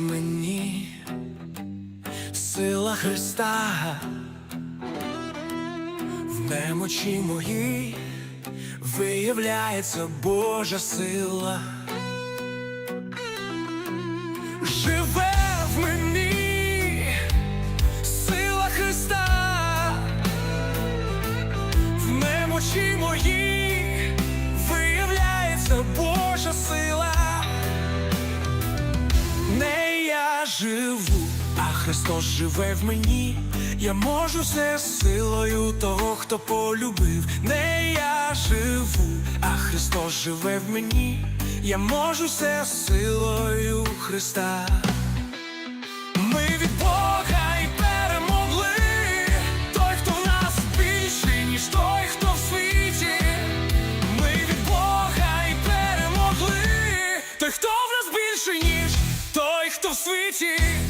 мені сила Христа, в немочі моїй виявляється Божа сила. Живе в мені сила Христа, в немочі моїй виявляється Божа сила. Живу, а Христос живе в мені. Я можу все силою того, хто полюбив. Не я живу, а Христос живе в мені. Я можу все силою Христа. Хто в світі.